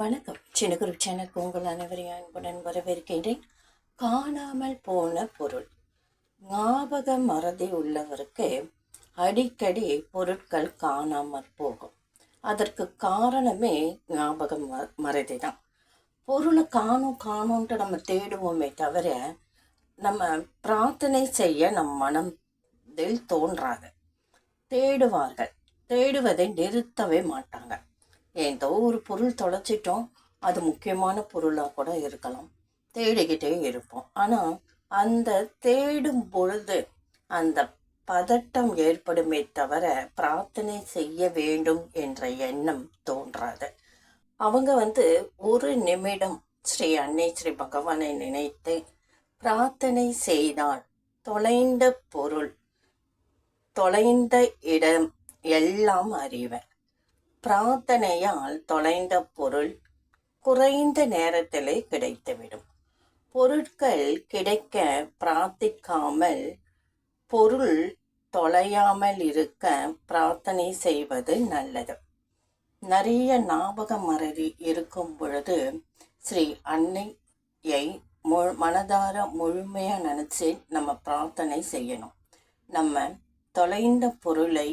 வணக்கம். சின்ன சேனலுக்கு உங்கள் அனைவரையும் அன்புடன் வரவேற்கின்றேன். காணாமல் போன பொருள். ஞாபக மறதி உள்ளவருக்கு அடிக்கடி பொருட்கள் காணாமல் போகும். அதற்கு காரணமே ஞாபக ம மறதி தான் பொருளை காணும் காணும்ன்ட்டு நம்ம தேடுவோமே தவிர நம்ம பிரார்த்தனை செய்ய நம் மனதில் தோன்றாது. தேடுவார்கள். தேடுவதை நிறுத்தவே மாட்டாங்க. ஏதோ ஒரு பொருள் தொலைச்சிட்டோம். அது முக்கியமான பொருளாக கூட இருக்கலாம். தேடிக்கிட்டே இருப்போம். ஆனால் அந்த தேடும் பொழுது அந்த பதட்டம் ஏற்படுமே தவிர பிரார்த்தனை செய்ய வேண்டும் என்ற எண்ணம் தோன்றாது. அவங்க வந்து ஒரு நிமிடம் ஸ்ரீ அன்னை ஸ்ரீ பகவானை நினைத்து பிரார்த்தனை செய்தால் தொலைந்த பொருள் தொலைந்த இடம் எல்லாம் அறிவேன். பிரார்த்தனையால் தொலைந்த பொருள் குறைந்த நேரத்திலே கிடைத்துவிடும். பொருட்கள் கிடைக்க பிரார்த்திக்காமல் பொருள் தொலையாமல் இருக்க பிரார்த்தனை செய்வது நல்லது. நிறைய ஞாபக மறதி இருக்கும் பொழுது ஸ்ரீ அன்னையை மு மனதார முழுமையாக நினச்சி நம்ம பிரார்த்தனை செய்யணும். நம்ம தொலைந்த பொருளை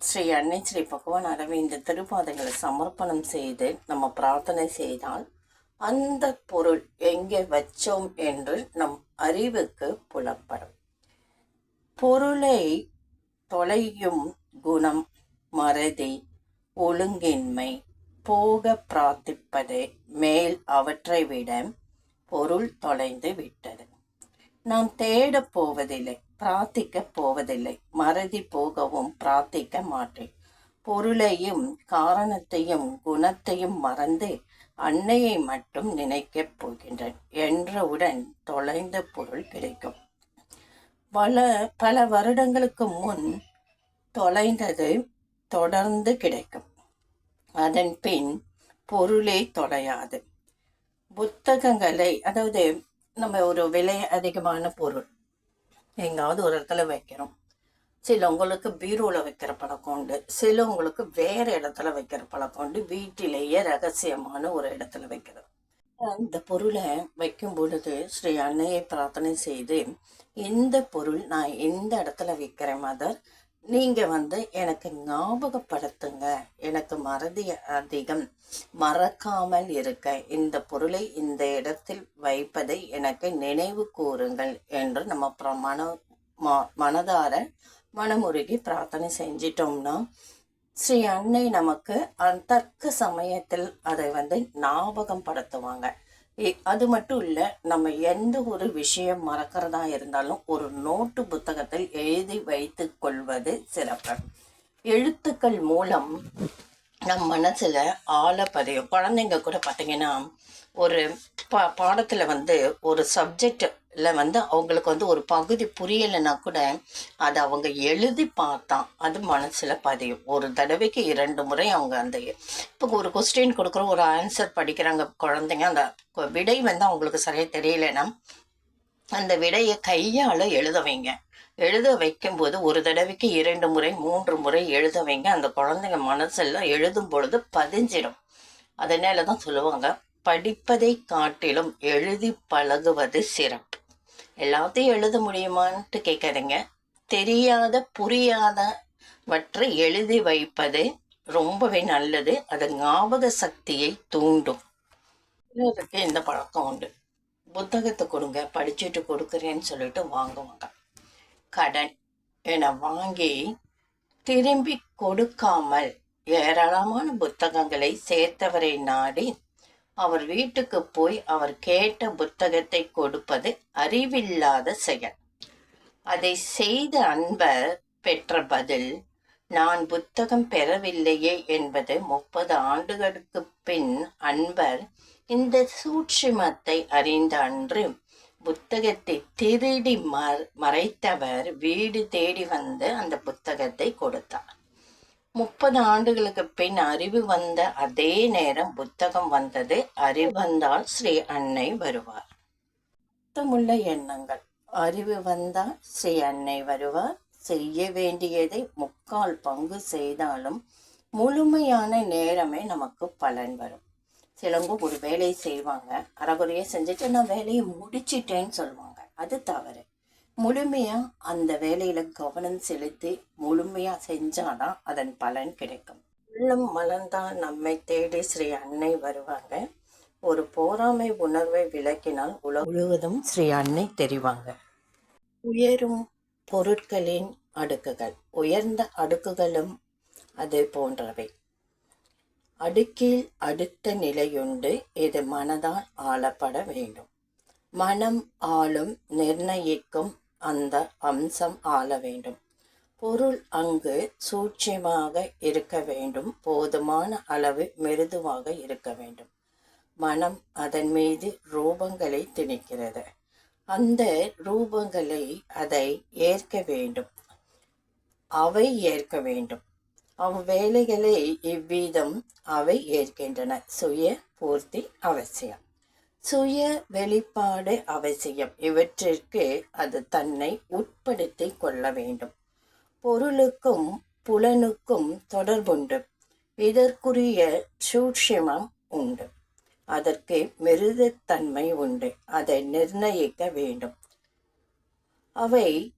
ஸ்ரீ அன்னை ஸ்ரீ பகவான் அரவிந்த திருப்பாதைகளை சமர்ப்பணம் செய்து நம்ம பிரார்த்தனை செய்தால் அந்த பொருள் எங்கே வச்சோம் என்று நம் அறிவுக்கு புலப்படும். பொருளை தொலையும் குணம் மறதி ஒழுங்கின்மை போக பிரார்த்திப்பது மேல் அவற்றை விட பொருள் தொலைந்து விட்டது. நாம் தேடப் போவதில்லை பிரார்த்திக்கப் போவதில்லை. மறதி போகவும் பிரார்த்திக்க மாட்டேன். பொருளையும் காரணத்தையும் குணத்தையும் மறந்து அன்னையை மட்டும் நினைக்கப் போகின்றேன். என்றவுடன் தொலைந்த பொருள் கிடைக்கும். பல பல வருடங்களுக்கு முன் தொலைந்தது தொடர்ந்து கிடைக்கும். அதன் பின் பொருளே தொலையாது. புத்தகங்களை அதாவது நம்ம ஒரு விலை அதிகமான பொருள் எங்காவது ஒரு இடத்துல வைக்கிறோம். சிலவங்களுக்கு பீரோவில் வைக்கிற பழக்கம் உண்டு. சிலவங்களுக்கு வேற இடத்துல வைக்கிற பழக்கம் உண்டு. வீட்டிலேயே ரகசியமான ஒரு இடத்துல வைக்கிறது. இந்த பொருளை வைக்கும் பொழுது ஸ்ரீ அன்னையை பிரார்த்தனை செய்து இந்த பொருள் நான் எந்த இடத்துல வைக்கிறேன் மதர் நீங்க வந்து எனக்கு ஞாபகப்படுத்துங்க. எனக்கு மறதி அதிகம். மறக்காமல் இருக்க. இந்த பொருளை இந்த இடத்தில் வைப்பதை எனக்கு நினைவு கூறுங்கள் என்று நம்ம அப்புறம் மன ம- மனதார மனமுருகி பிரார்த்தனை செஞ்சிட்டோம்னா ஸ்ரீ அன்னை நமக்கு அந்த தக்க சமயத்தில் அதை வந்து ஞாபகம் படுத்துவாங்க அது மட்டும் இல்லை நம்ம எந்த ஒரு விஷயம் மறக்கிறதா இருந்தாலும் ஒரு நோட்டு புத்தகத்தில் எழுதி வைத்து கொள்வது சிறப்பு. எழுத்துக்கள் மூலம் நம் மனசில் ஆழ பதியும் குழந்தைங்க கூட பார்த்தீங்கன்னா ஒரு பா பாடத்தில் வந்து ஒரு இல்லை வந்து அவங்களுக்கு வந்து ஒரு பகுதி புரியலைன்னா கூட அதை அவங்க எழுதி பார்த்தா அது மனசில் பதியும். ஒரு தடவைக்கு இரண்டு முறை அவங்க அந்த இப்போ ஒரு கொஸ்டின் கொடுக்குறோம் ஒரு ஆன்சர் படிக்கிறாங்க குழந்தைங்க அந்த விடை வந்து அவங்களுக்கு சரியாக தெரியலைன்னா அந்த விடையை கையால் எழுத வைங்க. எழுத வைக்கும்போது ஒரு தடவைக்கு இரண்டு முறை மூன்று முறை எழுத வைங்க. அந்த குழந்தைங்க மனசெல்லாம் எழுதும் பொழுது பதிஞ்சிடும். அதனால தான் சொல்லுவாங்க படிப்பதை காட்டிலும் எழுதி பழகுவது சிறப்பு. எல்லாத்தையும் எழுத முடியுமான்ட்டு கேட்காதீங்க தெரியாத புரியாதவற்றை எழுதி வைப்பது ரொம்பவே நல்லது. அது ஞாபக சக்தியை தூண்டும். சிலருக்கு இந்த பழக்கம் உண்டு. புத்தகத்தை கொடுங்க படிச்சுட்டு கொடுக்குறேன்னு சொல்லிட்டு வாங்குவாங்க. கடன் என வாங்கி திரும்பி கொடுக்காமல் ஏராளமான புத்தகங்களை சேர்த்தவரை நாடி அவர் வீட்டுக்கு போய் அவர் கேட்ட புத்தகத்தை கொடுப்பது அறிவில்லாத செயல். அதை செய்த அன்பர் பெற்ற பதில் நான் புத்தகம் பெறவில்லையே என்பது முப்பது ஆண்டுகளுக்கு பின் அன்பர் இந்த சூட்சிமத்தை அறிந்த அன்று புத்தகத்தை திருடி மறைத்தவர் வீடு தேடி வந்து அந்த புத்தகத்தை கொடுத்தார். முப்பது ஆண்டுகளுக்கு பின் அறிவு வந்த அதே நேரம் புத்தகம் வந்தது. அறிவு வந்தால் ஸ்ரீ அன்னை வருவார். அர்த்தமுள்ள எண்ணங்கள். அறிவு வந்தால் ஸ்ரீ அன்னை வருவார். செய்ய வேண்டியதை முக்கால் பங்கு செய்தாலும் முழுமையான நேரமே நமக்கு பலன் வரும். சிலவங்க ஒரு வேலையை செய்வாங்க. அறகுறையாக செஞ்சுட்டு நான் வேலையை முடிச்சிட்டேன்னு சொல்லுவாங்க. அது தவறு. முழுமையாக அந்த வேலையில் கவனம் செலுத்தி முழுமையாக செஞ்சாதான் அதன் பலன் கிடைக்கும். உள்ளம் மலர்ந்தால் நம்மை தேடி ஸ்ரீ அன்னை வருவாங்க. ஒரு போராமை உணர்வை விளக்கினால் உலகம் முழுவதும் ஸ்ரீ அன்னை தெரிவாங்க. உயரும் பொருட்களின் அடுக்குகள் உயர்ந்த அடுக்குகளும் அது போன்றவை. அடுக்கில் அடுத்த நிலையுண்டு இது மனதால் ஆளப்பட வேண்டும். மனம் ஆளும் நிர்ணயிக்கும் அந்த அம்சம் ஆள வேண்டும். பொருள் அங்கு சூட்சியமாக இருக்க வேண்டும். போதுமான அளவு மிருதுவாக இருக்க வேண்டும். மனம் அதன் மீது ரூபங்களை திணிக்கிறது. அந்த ரூபங்களை அதை ஏற்க வேண்டும். அவை ஏற்க வேண்டும். அவ்வேலைகளை இவ்விதம் அவை ஏற்கின்றன. சுய பூர்த்தி அவசியம். சுய வெளிப்பாடு அவசியம். இவற்றிற்கு அது தன்னை உட்படுத்தி கொள்ள வேண்டும். பொருளுக்கும் புலனுக்கும் தொடர்புண்டு. இதற்குரிய சூட்சிமம் உண்டு. அதற்கு மிருதுத்தன்மை உண்டு. அதை நிர்ணயிக்க வேண்டும். அவை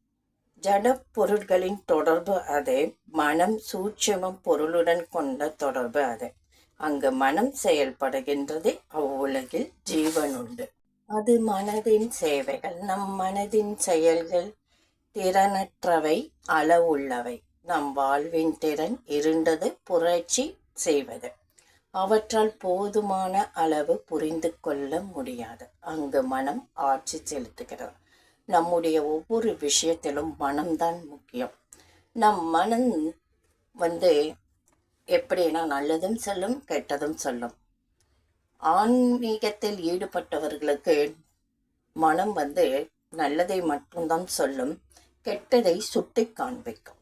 ஜடப்பொருட்களின் தொடர்பு அது. மனம் சூட்சமம் பொருளுடன் கொண்ட தொடர்பு அது. அங்கு மனம் செயல்படுகின்றது அவ்வுலகில் ஜீவன் உண்டு அது மனதின் சேவைகள் நம் மனதின் செயல்கள் திறனற்றவை அளவுள்ளவை. நம் வாழ்வின் திறன் இருண்டது புரட்சி செய்வது. அவற்றால் போதுமான அளவு புரிந்து கொள்ள முடியாது. அங்கு மனம் ஆட்சி செலுத்துகிறது. நம்முடைய ஒவ்வொரு விஷயத்திலும் மனம்தான் முக்கியம். நம் மனம் வந்து எப்படின்னா நல்லதும் சொல்லும் கெட்டதும் சொல்லும். ஆன்மீகத்தில் ஈடுபட்டவர்களுக்கு மனம் வந்து நல்லதை மட்டும்தான் சொல்லும் கெட்டதை சுட்டி காண்பிக்கும்.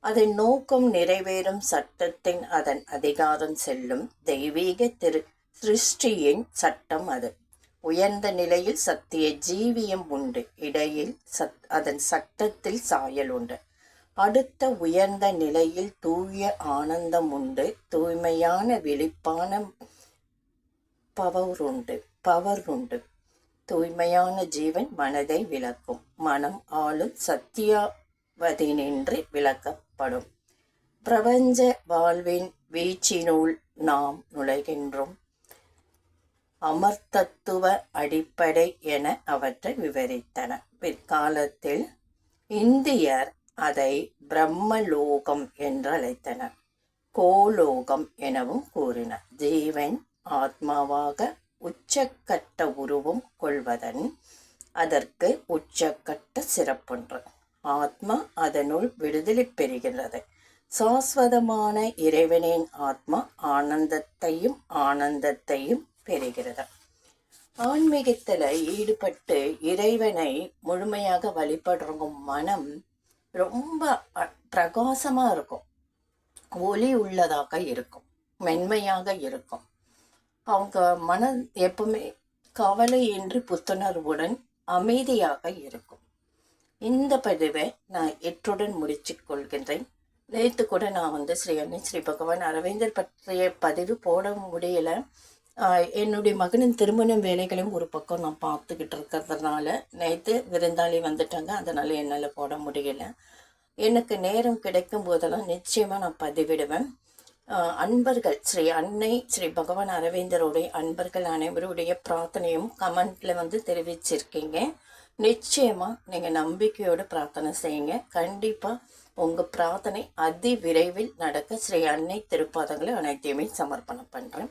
அதன் நோக்கம் நிறைவேறும் சட்டத்தின் அதன் அதிகாரம் செல்லும் தெய்வீக திரு சிருஷ்டியின் சட்டம் அது. உயர்ந்த நிலையில் சத்திய ஜீவியம் உண்டு இடையில் சத் அதன் சட்டத்தில் சாயல் உண்டு. அடுத்த உயர்ந்த நிலையில் தூய ஆனந்தம் உண்டு தூய்மையான விழிப்பான பவர் உண்டு பவர் உண்டு. தூய்மையான ஜீவன் மனதை விளக்கும் மனம் ஆளும் சத்தியாவதினின்று விளக்கப்படும். பிரபஞ்ச வாழ்வின் வீச்சினுள் நாம் நுழைகின்றோம். அமர்த்தத்துவ அடிப்படை என அவற்றை விவரித்தன. பிற்காலத்தில் இந்தியர் அதை பிரம்மலோகம் என்றழைத்தனர். கோலோகம் எனவும் கூறினர். ஜீவன் ஆத்மாவாக உச்சக்கட்ட உருவம் கொள்வதன் அதற்கு உச்சக்கட்ட சிறப்புன்று. ஆத்மா அதனுள் விடுதலை பெறுகிறது சாஸ்வதமான இறைவனின் ஆத்மா ஆனந்தத்தையும் ஆனந்தத்தையும் பெறுகிறது. ஆன்மீகத்தில் ஈடுபட்டு இறைவனை முழுமையாக வழிபடுறவங்க மனம் ரொம்ப பிரகாசமாக இருக்கும். ஒளி உள்ளதாக இருக்கும். மென்மையாக இருக்கும். அவங்க மனம் எப்பவுமே கவலை என்று புத்துணர்வுடன் அமைதியாக இருக்கும். இந்த பதிவை நான் எட்டுடன் முடிச்சு கொள்கின்றேன். நேற்று கூட நான் வந்து ஸ்ரீ அண்ணன் ஸ்ரீ பகவான் அரவிந்தர் பற்றிய பதிவு போட முடியலை. என்னுடைய மகனின் திருமணம் வேலைகளையும் ஒரு பக்கம் நான் பார்த்துக்கிட்டு இருக்கிறதுனால நேற்று விருந்தாளி வந்துட்டாங்க. அதனால் என்னால் போட முடியல. எனக்கு நேரம் கிடைக்கும் போதெல்லாம் நிச்சயமாக நான் பதிவிடுவேன். அன்பர்கள் ஸ்ரீ அன்னை ஸ்ரீ பகவான் அரவிந்தருடைய அன்பர்கள் அனைவருடைய பிரார்த்தனையும் கமெண்டில் வந்து தெரிவிச்சிருக்கீங்க. நிச்சயமாக நீங்கள் நம்பிக்கையோடு பிரார்த்தனை செய்யுங்க. கண்டிப்பாக உங்கள் பிரார்த்தனை அதி விரைவில் நடக்க ஸ்ரீ அன்னை திருப்பாதங்களை அனைத்தையுமே சமர்ப்பணம் பண்ணுறேன்